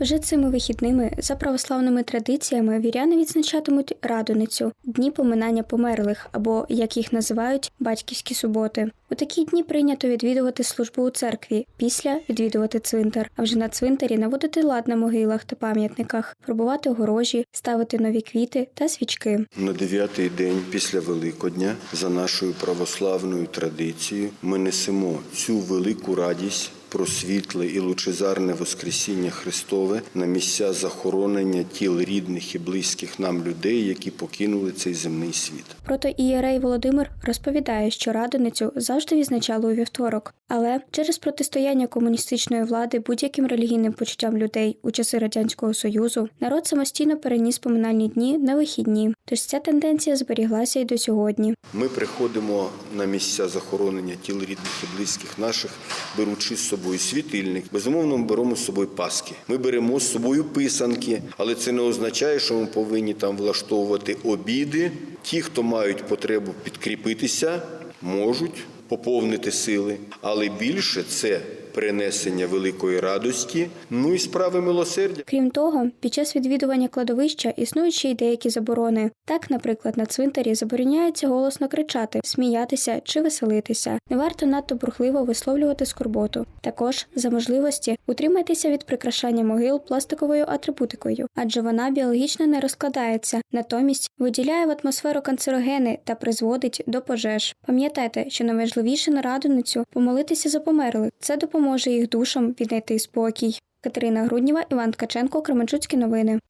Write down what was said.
Вже цими вихідними за православними традиціями віряни відзначатимуть радоницю дні поминання померлих, або як їх називають батьківські суботи. У такі дні прийнято відвідувати службу у церкві, після відвідувати цвинтар, а вже на цвинтарі наводити лад на могилах та пам'ятниках, пробувати огорожі, ставити нові квіти та свічки. На дев'ятий день після Великодня, за нашою православною традицією, ми несемо цю велику радість про світле і лучезарне Воскресіння Христове на місця захоронення тіл рідних і близьких нам людей, які покинули цей земний світ. Протоієрей Володимир розповідає, що радоницю завжди відзначали у вівторок, але через протистояння комуністичної влади будь-яким релігійним почуттям людей у часи радянського союзу народ самостійно переніс поминальні дні на вихідні. Тож ця тенденція зберіглася й до сьогодні. Ми приходимо на місця захоронення тіл рідних і близьких наших, беручи з собою світильник. Безумовно, ми беремо з собою паски. Ми беремо з собою писанки, але це не означає, що ми повинні там влаштовувати обіди. Ті, хто мають потребу підкріпитися, можуть поповнити сили, але більше це принесення великої радості, ну і справи милосердя. Крім того, під час відвідування кладовища існують ще й деякі заборони. Так, наприклад, на цвинтарі забороняється голосно кричати, сміятися чи веселитися. Не варто надто бурхливо висловлювати скорботу. Також, за можливості, утримайтеся від прикрашання могил пластиковою атрибутикою, адже вона біологічно не розкладається, натомість виділяє в атмосферу канцерогени та призводить до пожеж. Пам'ятайте, що найважливіше на радоницю помолитися за померлих. Це допоможе їх душам віднайти спокій. Катерина Грудніва, Іван Ткаченко, Кременчуцькі новини.